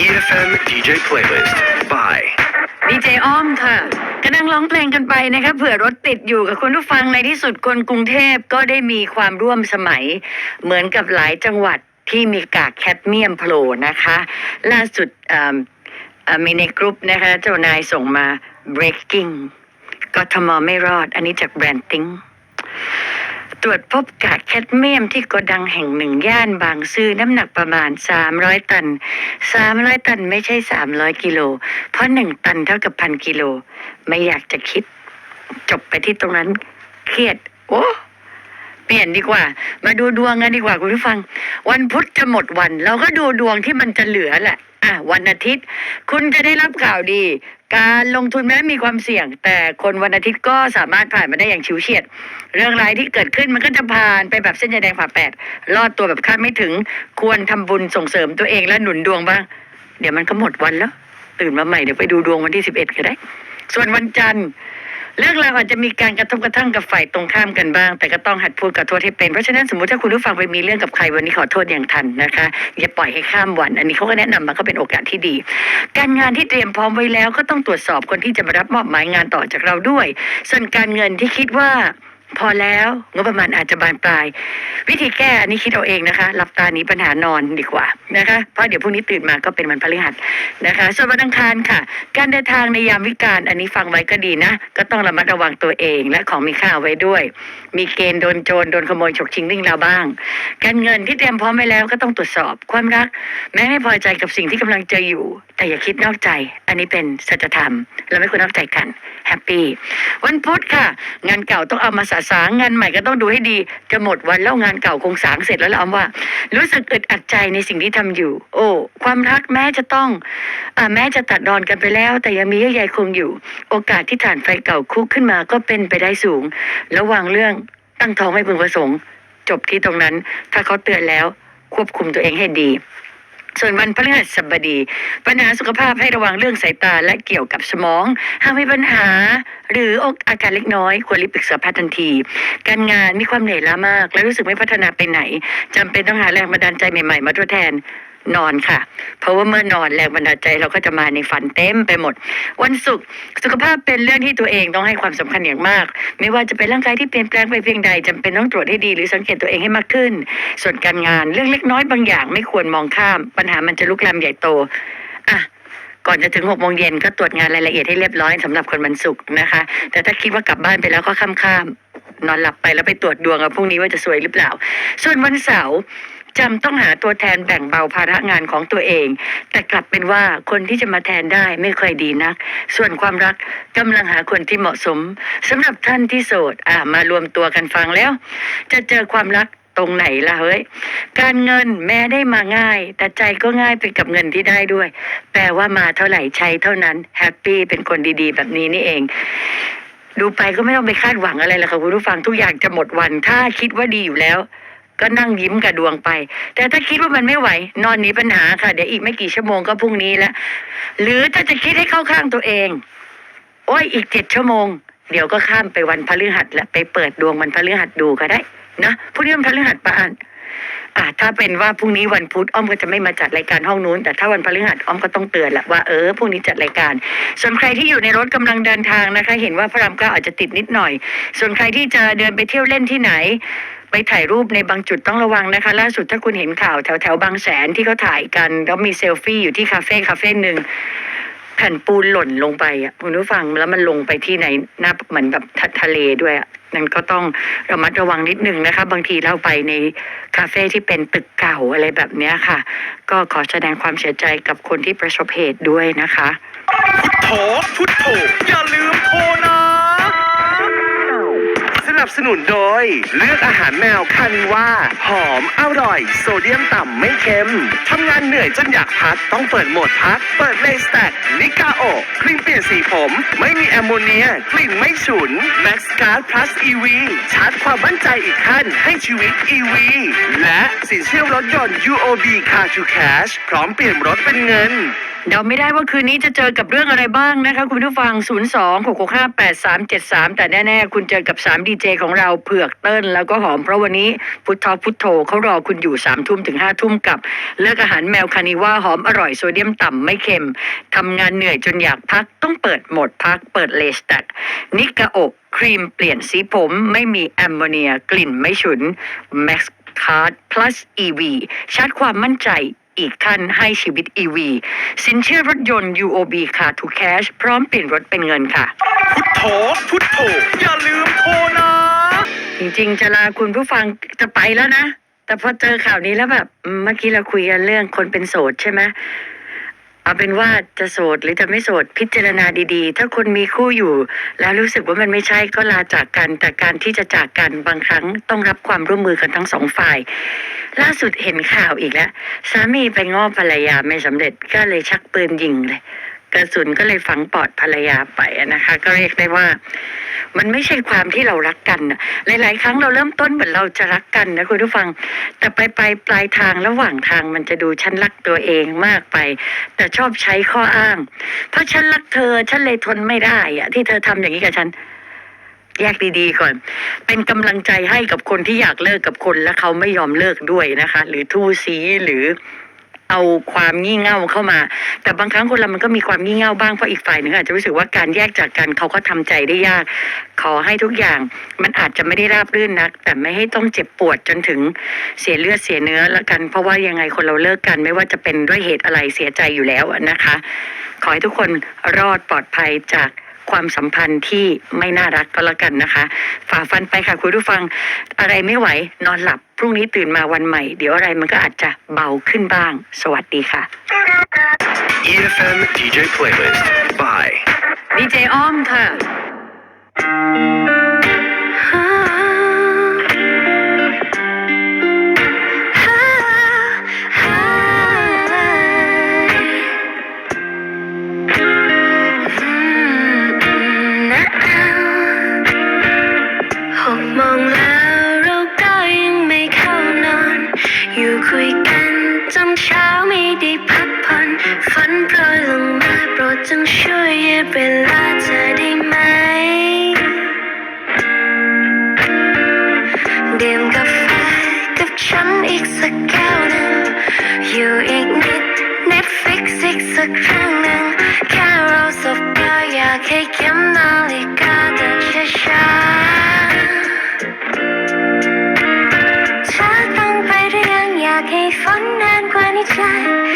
EFM DJ Playlist by ดีเจอ้อมค่ะก็นั่งร้องเพลงกันไปนะคะเผื่อรถติดอยู่กับคุณผู้ฟังในที่สุดคนกรุงเทพก็ได้มีความร่วมสมัย เหมือนกับหลายจังหวัดที่มีกากแคดเมียมโผล่นะคะ ล่าสุดเอิ่มเอ่อมีในกรุ๊ปนะคะ เจ้านายส่งมา breaking กทมไม่รอด อันนี้จากแบรนด์ติ้ง ตรวจพบกากแคดเมียมที่โกดังแห่งหนึ่งย่านบางซื่อน้ำหนักประมาณ 300 ตัน 300 ตันไม่ใช่ 300 กิโล เพราะ 1 ตันเท่ากับพันกิโล ไม่อยากจะคิด จบไปที่ตรงนั้น เครียด โอ้เปลี่ยนดีกว่า มาดูดวงกันดีกว่าคุณผู้ฟัง วันพุธจะหมดวัน เราก็ดูดวงที่มันจะเหลือแหละอะวันอาทิตย์ คุณจะได้รับข่าวดี การลงทุนแม้มีความเสี่ยง แต่คนวันอาทิตย์ก็สามารถผ่านมาได้อย่างชิวเฉียด เรื่องร้ายที่เกิดขึ้นมันก็จะผ่านไปแบบเส้นใยแดงผ่าแปดรอดตัวแบบคาดไม่ถึง ควรทำบุญส่งเสริมตัวเองและหนุนดวงบ้าง เดี๋ยวมันก็หมดวันแล้ว ตื่นมาใหม่เดี๋ยวไปดูดวงวันที่สิบเอ็ดก็ได้ ส่วนวันจันทร์ เรื่องราวอาจจะมีการกระทบกระทั่งกับฝ่ายตรงข้ามกันบ้าง แต่ก็ต้องหัดพูดกับโทษให้เป็น เพราะฉะนั้นสมมติถ้าคุณผู้ฟังไปมีเรื่องกับใครวันนี้ขอโทษอย่างทันนะคะ อย่าปล่อยให้ข้ามวัน อันนี้เขาก็แนะนำมาก็เป็นโอกาสที่ดี การงานที่เตรียมพร้อมไว้แล้วก็ต้องตรวจสอบคนที่จะมารับมอบหมายงานต่อจากเราด้วย ส่วนการเงินที่คิดว่า พอแล้วงบประมาณอาจจะบานปลาย วิธีแก้อันนี้คิดเอาเองนะคะหลับตาหนีปัญหานอนดีกว่านะคะเพราะเดี๋ยวพรุ่งนี้ตื่นมาก็เป็นวันพฤหัสนะคะ ส่วนวันอังคารค่ะ การเดินทางในยามวิกาลอันนี้ฟังไว้ก็ดีนะ ก็ต้องระมัดระวังตัวเองและของมีค่าไว้ด้วย มีเกณฑ์โดนโจรโดนขโมยฉกชิงวิ่งราบ้าง การเงินที่เตรียมพร้อมไว้แล้วก็ต้องตรวจสอบความรัก แม้ไม่พอใจกับสิ่งที่กำลังเจออยู่ แต่อย่าคิดนอกใจ อันนี้เป็นสัจธรรมเราไม่ควรนอกใจกันแฮปปี้วันพุธค่ะ งานเก่าต้องเอามาสะสางงานใหม่ก็ต้องดูให้ดี จะหมดวันแล้วงานเก่าคงสางเสร็จแล้วละออมว่า รู้สึกอึดอัดใจในสิ่งที่ทำอยู่ โอ้ ความรักแม้จะต้องอแม้จะตัดดอนกันไปแล้ว แต่ยังมีเยื่อใยคงอยู่ โอกาสที่ฐานไฟเก่าคุกขึ้นมาก็เป็นไปได้สูง ระวังเรื่องตั้งท้องไม่พึงประสงค์ จบที่ตรงนั้น ถ้าเขาเตือนแล้วควบคุมตัวเองให้ดี ส่วนวันพฤหัสบดี ปัญหาสุขภาพให้ระวังเรื่องสายตาและเกี่ยวกับสมอง หากมีปัญหา หรืออาการเล็กน้อย ควรรีบปรึกษาแพทย์ทันที การงานมีความเหนื่อยล้ามาก และรู้สึกไม่พัฒนาไปไหนจำเป็นต้องหาแรงบันดาลใจใหม่ๆ มาทดแทน นอนค่ะ เพราะว่าเมื่อนอนแรงบันดาลใจเราก็จะมาในฝันเต็มไปหมด วันศุกร์สุขภาพเป็นเรื่องที่ตัวเองต้องให้ความสำคัญอย่างมาก ไม่ว่าจะเป็นร่างกายที่เปลี่ยนแปลงไปเพียงใดจำเป็นต้องตรวจให้ดีหรือสังเกตตัวเองให้มากขึ้น ส่วนการงานเรื่องเล็กน้อยบางอย่าง ไม่ควรมองข้าม ปัญหามันจะลุกลามใหญ่โตอะก่อนจะถึงหกโมงเย็นก็ตรวจงานรายละเอียดให้เรียบร้อยสำหรับคนวันศุกร์นะคะ แต่ถ้าคิดว่ากลับบ้านไปแล้วก็ค่ำๆนอนหลับไปแล้วไปตรวจดวงเอาพรุ่งนี้ว่าจะสวยหรือเปล่า ส่วนวันเสาร์ จำต้องหาตัวแทนแบ่งเบาภาระงานของตัวเอง แต่กลับเป็นว่าคนที่จะมาแทนได้ไม่ค่อยดีนัก ส่วนความรักกำลังหาคนที่เหมาะสมสำหรับท่านที่โสดอะมารวมตัวกันฟังแล้ว จะเจอความรักตรงไหนล่ะเฮ้ย การเงินแม้ได้มาง่าย แต่ใจก็ง่ายไปกับเงินที่ได้ด้วย แปลว่ามาเท่าไหร่ใช้เท่านั้นแฮปปี้เป็นคนดีๆ แบบนี้นี่เองดูไปก็ไม่ต้องไปคาดหวังอะไรหรอกค่ะคุณผู้ฟังทุกอย่างจะหมดวัน ถ้าคิดว่าดีอยู่แล้ว ก็นั่งยิ้มกับดวงไป แต่ถ้าคิดว่ามันไม่ไหว นอนหนีปัญหาค่ะ เดี๋ยวอีกไม่กี่ชั่วโมงก็พรุ่งนี้แล้วหรือถ้าจะคิดให้เข้าข้างตัวเอง โอ้ยอีกเจ็ดชั่วโมง เดี๋ยวก็ข้ามไปวันพฤหัสแล้วไปเปิดดวงวันพฤหัสดูก็ได้นะพรุ่งนี้วันพฤหัสปะอ่านอ่าถ้าเป็นว่าพรุ่งนี้วันพุธอ้อมก็จะไม่มาจัดรายการห้องนู้น แต่ถ้าวันพฤหัสอ้อมก็ต้องเตือนแหละว่าเออพรุ่งนี้จัดรายการ ส่วนใครที่อยู่ในรถกำลังเดินทางนะคะ เห็นว่าพระรามเก้าอาจจะติดนิดหน่อย ส่วนใครที่จะเดินไปเที่ยวเล่นที่ไหน ไปถ่ายรูปในบางจุดต้องระวังนะคะ ล่าสุดถ้าคุณเห็นข่าวแถวแถวบางแสนที่เขาถ่ายกัน แล้วมีเซลฟี่อยู่ที่คาเฟ่คาเฟ่หนึ่งแผ่นปูนหล่นลงไปอะคุณผู้ฟังแล้วมันลงไปที่ในหน้าเหมือนแบบทะทะเลด้วยอะนั่นก็ต้องระมัดระวังนิดนึงนะคะ บางทีเราไปในคาเฟ่ที่เป็นตึกเก่าอะไรแบบนี้ค่ะ ก็ขอแสดงความเสียใจกับคนที่ประสบเหตุด้วยนะคะ พุทโถพุทโธอย่าลืมโทรนะ นับสนุนโดย เลือกอาหารแมวคันว่า หอมอร่อย โซเดียมต่ำไม่เค็มทำงานเหนื่อยจนอยากพักต้องเปิดโหมดพัก เปิดเลสแตกนิกาโอครีมเปลี่ยนสีผม ไม่มีแอมโมเนีย กลิ่นไม่ฉุน Max Guard Plus EV ชาร์จความมั่นใจอีกขั้นให้ชีวิต EV และสินเชื่อรถยนต์ UOB Car to Cash พร้อมเปลี่ยนรถเป็นเงิน เดาไม่ได้ว่าคืนนี้จะเจอกับเรื่องอะไรบ้างนะคะคุณผู้ฟัง 0 2 6 6 5 8 3 7 3 แต่แน่ ๆ คุณเจอกับ3ดีเจของเราเผือกเติ้ลแล้วก็หอม เพราะวันนี้พุทธอพุทโธเขารอคุณอยู่3ทุ่มถึง5ทุ่มกับ เลือกอาหารแมวคานิว่าหอมอร่อยโซเดียมต่ำไม่เค็มทำงานเหนื่อยจนอยากพักต้องเปิดโหมดพักเปิดเลสแตกนิกาอกครีมเปลี่ยนสีผมไม่มีแอมโมเนียกลิ่นไม่ฉุน Max Card Plus EV ชาร์จความมั่นใจ อีกขั้นให้ชีวิต EV สินเชื่อรถยนต์ UOB Car to Cash พร้อมเปลี่ยนรถเป็นเงินค่ะ พุทโธพุทโธอย่าลืมโทรนะ จริงๆ จะลาคุณผู้ฟังจะไปแล้วนะ แต่พอเจอข่าวนี้แล้วแบบอืมเมื่อกี้เราคุยกันเรื่องคนเป็นโสดใช่ไหม เอาเป็นว่าจะโสดหรือจะไม่โสดพิจารณาดีๆ ถ้าคนมีคู่อยู่ แล้วรู้สึกว่ามันไม่ใช่ก็ลาจากกัน แต่การที่จะจากกันบางครั้งต้องรับความร่วมมือกันทั้งสองฝ่าย ล่าสุดเห็นข่าวอีกแล้ว สามีไปง้อภรรยาไม่สำเร็จก็เลยชักปืนยิงเลย กระสุนก็เลยฝังปอดภรรยาไปนะคะ ก็เรียกได้ว่า มันไม่ใช่ความที่เรารักกัน หลาย ๆ ครั้งเราเริ่มต้นเหมือนเราจะรักกันนะคุณผู้ฟัง แต่ไปไปปลายทางระหว่างทางมันจะดูฉันรักตัวเองมากไป แต่ชอบใช้ข้ออ้าง เพราะฉันรักเธอฉันเลยทนไม่ได้อะที่เธอทำอย่างนี้กับฉันแยกดีๆก่อน เป็นกำลังใจให้กับคนที่อยากเลิกกับคนและเขาไม่ยอมเลิกด้วยนะคะ หรือทู่ซีหรือ เอาความงี่เง่าเข้ามา แต่บางครั้งคนเรามันก็มีความงี่เง่าบ้างเพราะอีกฝ่ายหนึ่งอาจจะรู้สึกว่าการแยกจากกันเขาก็ทำใจได้ยาก ขอให้ทุกอย่างมันอาจจะไม่ได้ราบรื่นนัก แต่ไม่ให้ต้องเจ็บปวดจนถึงเสียเลือดเสียเนื้อละกัน เพราะว่ายังไงคนเราเลิกกัน ไม่ว่าจะเป็นด้วยเหตุอะไรเสียใจอยู่แล้วนะคะ ขอให้ทุกคนรอดปลอดภัยจาก ความสัมพันธ์ที่ไม่น่ารักก็แล้วกันนะคะ ฝ่าฟันไปค่ะคุณผู้ฟังอะไรไม่ไหวนอนหลับ พรุ่งนี้ตื่นมาวันใหม่ เดี๋ยวอะไรมันก็อาจจะเบาขึ้นบ้าง สวัสดีค่ะ EFM DJ Playlist by ดีเจอ้อมค่ะ จนเช้าไม่ได้พักผ่อนฝนโปรยลงมาโปรดจงช่วยยืดเวลาเธอได้ไหมดื่มกาแฟกับฉันอีกสักแก้วหนึ่งอยู่อีกนิด Netflix อีกสักครั้งหนึ่งแค่เราสบตาอยากให้เข็มนาฬิกาเดินช้าๆเธอต้องไปหรือยังอยากให้ฝัน น